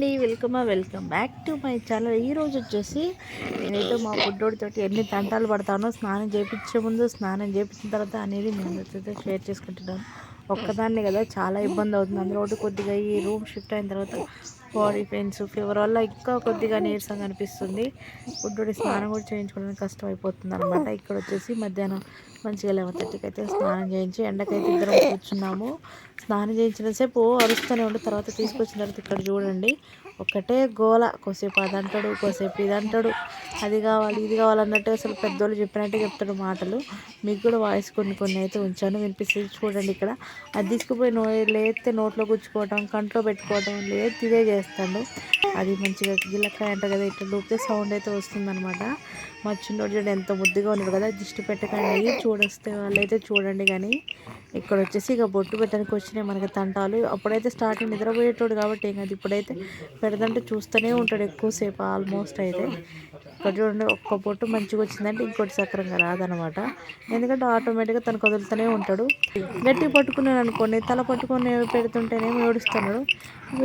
అండి. Welcome welcome back to my channel. ఈ రోజు వచ్చేసి నేనైతే మా బుడ్డోడితోటి ఎన్ని తంటాలు పడతానో స్నానం చేయించే ముందు స్నానం చేయించిన తర్వాత అనేది నేను అయితే షేర్ చేసుకుంటున్నాను. ఒక్కదాన్ని కదా చాలా ఇబ్బంది అవుతుంది. అందులో కొద్దిగా ఈ రూమ్ షిఫ్ట్ అయిన తర్వాత బాడీ పెయిన్స్ ఫీవర్ వల్ల ఇంకా కొద్దిగా నీరసంగా అనిపిస్తుంది. బుడ్డోడి స్నానం కూడా చేయించుకోవడానికి కష్టం అయిపోతుంది అనమాట ఇక్కడ వచ్చేసి మధ్యాహ్నం మంచిగా లెవెన్ థర్టీకి అయితే స్నానం చేయించి ఎండకైతే ఇద్దరం కూర్చున్నాము. స్నానం చేయించిన సేపు అరుస్తూనే ఉండి తర్వాత తీసుకొచ్చిన తర్వాత ఇక్కడ చూడండి. ఒకటే గోల కొసేపు అది అంటాడు కొసేపు ఇది అంటాడు. అది కావాలి ఇది కావాలన్నట్టు అసలు పెద్దోళ్ళు చెప్పినట్టే చెప్తాడు మాటలు. మీకు కూడా వాయిస్ కొన్ని కొన్ని అయితే ఉంచాను వినిపిస్తుంది చూడండి ఇక్కడ. అది తీసుకుపోయి నో లేతే నోట్లో గుచ్చుకోవటం కంట్లో పెట్టుకోవటం లేదు ఇదే చేస్తాడు. అది మంచిగా గిల్లకాయ అంట కదా ఇట్లా లూపితే సౌండ్ అయితే వస్తుందన్నమాట. మా చిన్నోడు చూడండి ఎంత ముద్దుగా ఉన్నాడు కదా దిష్టి పెట్టకండి చూడొస్తే వాళ్ళైతే చూడండి కానీ ఇక్కడ వచ్చేసి ఇక బొట్టు పెట్టడానికి వచ్చినాయి మనకి తంటాలు. అప్పుడైతే స్టార్టింగ్ నిద్రపోయేటోడు కాబట్టి ఏం కాదు. ఇప్పుడైతే పెడదంటే చూస్తూనే ఉంటాడు ఎక్కువసేపు ఆల్మోస్ట్ అయితే. ఇక్కడ చూడండి ఒక్క బొట్టు మంచిగా వచ్చిందంటే ఇంకోటి సక్రంగా రాదనమాట. ఎందుకంటే ఆటోమేటిక్గా తను కదులుతూనే ఉంటాడు. గట్టి పట్టుకున్నాను అనుకోండి తల పట్టుకొని పెడుతుంటేనేమో ఏడుస్తున్నాడు.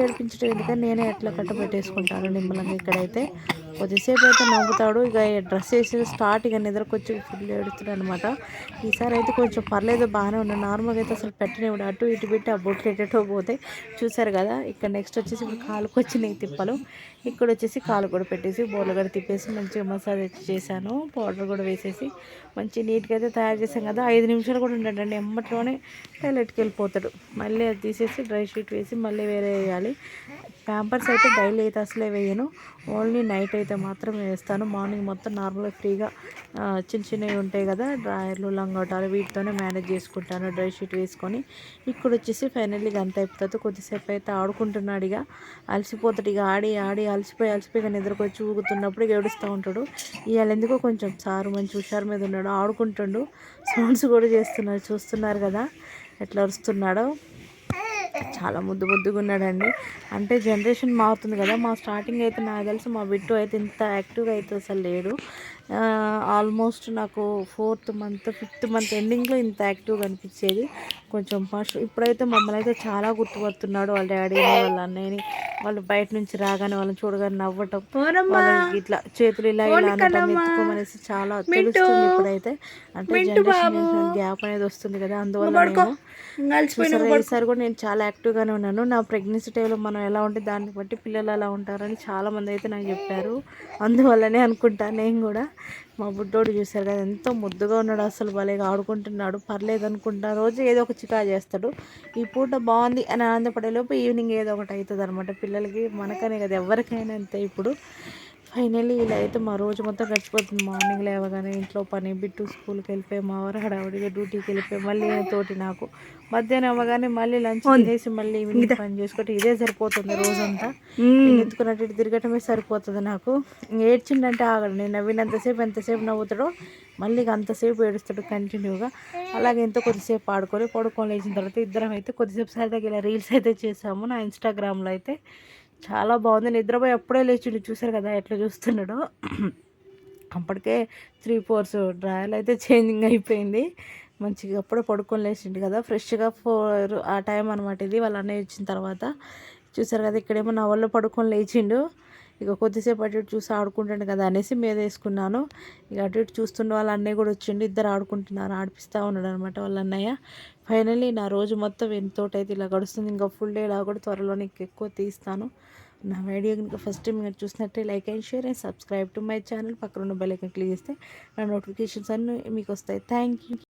ఏడిపించడం ఎందుకంటే నేనే ఎట్లా కట్ట పెట్టేసుకుంటాను నిమ్మలంగా ఇక్కడైతే. కొద్దిసేపు అయితే నవ్వుతాడు. ఇక డ్రెస్ వేసి స్టార్ట్ ఇక నిద్రకొచ్చి ఫుల్ ఏడుస్తాడు అనమాట. ఈసారి అయితే కొంచెం పర్లేదు బాగానే ఉన్నాను నార్మల్గా అయితే అసలు పెట్టనివ్వడు అటు ఇటు పెట్టి ఆ బొట్లు ఎటో పోతే చూసారు కదా ఇక్కడ నెక్స్ట్ వచ్చేసి ఇప్పుడు కాలుకు వచ్చినాయి తిప్పలు. ఇక్కడ వచ్చేసి కాలు కూడా పెట్టేసి బోర్లు కూడా తిప్పేసి మంచిగా మసాజ్ చేశాను. పౌడర్ కూడా వేసేసి మంచి నీట్గా అయితే తయారు చేశాను కదా. ఐదు నిమిషాలు కూడా ఉండడండి ఎమ్మట్లోనే టాయిలెట్కి వెళ్ళిపోతాడు. మళ్ళీ అది తీసేసి డ్రై షీట్ వేసి మళ్ళీ వేరే వేయాలి. ప్యాంపర్స్ అయితే డైలీ అయితే అసలే వేయను. ఓన్లీ నైట్ అయితే మాత్రం వేస్తాను. మార్నింగ్ మొత్తం నార్మల్గా ఫ్రీగా చిన్న చిన్నవి ఉంటాయి కదా. డ్రాయర్లు లంగోటాలు వీటితోనే మేనేజ్ చేసుకుంటాను డ్రై షీట్ వేసుకొని. ఇక్కడ వచ్చేసి ఫైనల్లీ గంత అయిపోతుంది. కొద్దిసేపు అయితే ఆడుకుంటున్నాడు ఇక. అలసిపోతాడు ఇక. ఆడి ఆడి అలసిపోయి అలసిపోయి నిద్రకొచ్చి ఊగుతున్నప్పుడు ఏడుస్తూ ఉంటాడు. ఇవాళ ఎందుకో కొంచెం సారు మంచి హుషారు మీద ఉన్నాడు. ఆడుకుంటుండు. సౌండ్స్ కూడా చేస్తున్నాడు. చూస్తున్నారు కదా? ఎట్లా అరుస్తున్నాడో? చాలా ముద్దు ముద్దుగా ఉన్నాడండి. అంటే జనరేషన్ మారుతుంది కదా. మా స్టార్టింగ్ అయితే నాకు తెలిసి మా బిట్టు అయితే ఇంత యాక్టివ్గా అయితే అసలు లేడు. ఆల్మోస్ట్ నాకు ఫోర్త్ మంత్ ఫిఫ్త్ మంత్ ఎండింగ్లో ఇంత యాక్టివ్గా అనిపించేది కొంచెం ఫస్ట్ ఇప్పుడైతే మమ్మల్ని అయితే చాలా గుర్తుపడుతున్నాడు. వాళ్ళ డాడీని వాళ్ళ అన్నయ్యని. వాళ్ళు బయట నుంచి రాగానే వాళ్ళని చూడగానే నవ్వటం. వాళ్ళకి ఇట్లా చేతులు ఇలా ఇలా అనటం ఎత్తుకోమనేసి చాలా తెలుస్తుంది ఇప్పుడైతే. అంటే జనరేషన్ గ్యాప్ అనేది వస్తుంది కదా అందువల్ల ఈసారి కూడా నేను చాలా యాక్టివ్గానే ఉన్నాను. నా ప్రెగ్నెన్సీ టైంలో మనం ఎలా ఉంటే దాన్ని బట్టి పిల్లలు అలా ఉంటారని చాలామంది అయితే నాకు చెప్పారు. అందువల్లనే అనుకుంటాను నేను కూడా. మా బుడ్డోడు చూశారు కదా ఎంతో ముద్దుగా ఉన్నాడు అసలు భలేగా ఆడుకుంటున్నాడు. పర్లేదు అనుకుంటా రోజు ఏదో ఒక చికా చేస్తాడు. ఈ పూట బాగుంది అని ఆనందపడేలోపు ఈవినింగ్ ఏదో ఒకటి అవుతుంది అనమాట పిల్లలకి మనకనే కదా ఎవరికైనా అంతే ఇప్పుడు. ఫైనల్లీ ఇలా అయితే మా రోజు మొత్తం గడిచిపోతుంది. మార్నింగ్ లేవగానే ఇంట్లో పని బిట్టు స్కూల్కి వెళ్ళిపోయి మా వారు హడావుడిగా డ్యూటీకి వెళ్ళిపోయి మళ్ళీ తోటి నాకు. మధ్యాహ్నం అవ్వగానే మళ్ళీ లంచ్ చేసి మళ్ళీ ఈవినింగ్ పని చేసుకుంటే ఇదే సరిపోతుంది రోజంతా. ఎత్తుకున్నట్టు తిరగటమే సరిపోతుంది నాకు. ఏడ్చిండంటే ఆగడు. నేను నవ్వినంతసేపు ఎంతసేపు నవ్వుతాడో మళ్ళీ అంతసేపు ఏడుస్తాడు కంటిన్యూగా. అలాగే ఎంతో కొద్దిసేపు ఆడుకొని పడుకొని లేచిన తర్వాత ఇద్దరం అయితే కొద్దిసేపు సరదాగా ఇలా రీల్స్ అయితే చేసాము నా ఇన్స్టాగ్రామ్లో అయితే. చాలా బాగుంది. నిద్రపోయి అప్పుడే లేచిండు. చూసారు కదా ఎట్లా చూస్తున్నాడు. అప్పటికే త్రీ ఫోర్స్ డ్రాయల్ అయితే చేంజింగ్ అయిపోయింది. మంచిగా అప్పుడే పడుకొని లేచిండు కదా. ఫ్రెష్గా ఫోర్ ఆ టైం అనమాట ఇది. వాళ్ళ అన్నయ్య వచ్చిన తర్వాత. చూసారు కదా ఇక్కడేమో నా వల్ల పడుకొని లేచిండు. ఇక కొద్దిసేపు అటు ఇటు చూసి ఆడుకుంటాను కదా అనేసి మీద వేసుకున్నాను. ఇక అటు ఇటు చూస్తుండే వాళ్ళ అన్నయ్య కూడా వచ్చిండు. ఇద్దరు ఆడుకుంటున్నారు ఆడిపిస్తూ ఉన్నాడు అనమాట వాళ్ళ అన్నయ్య. ఫైనల్లీ నా రోజు మొత్తం ఎంతోటైతే ఇలా గడుస్తుంది ఇంకా ఫుల్ డే ఇలా కూడా త్వరలో నీకు ఎక్కువ తీస్తాను. నా వీడియో కనుక ఫస్ట్ టైం మీరు చూసినట్టే like and share and subscribe to my channel పక్కన ఉన్న బెల్ ఐకన్ క్లిక్ చేస్తే నా నోటిఫికేషన్స్ అన్నీ మీకు వస్తాయి. Thank you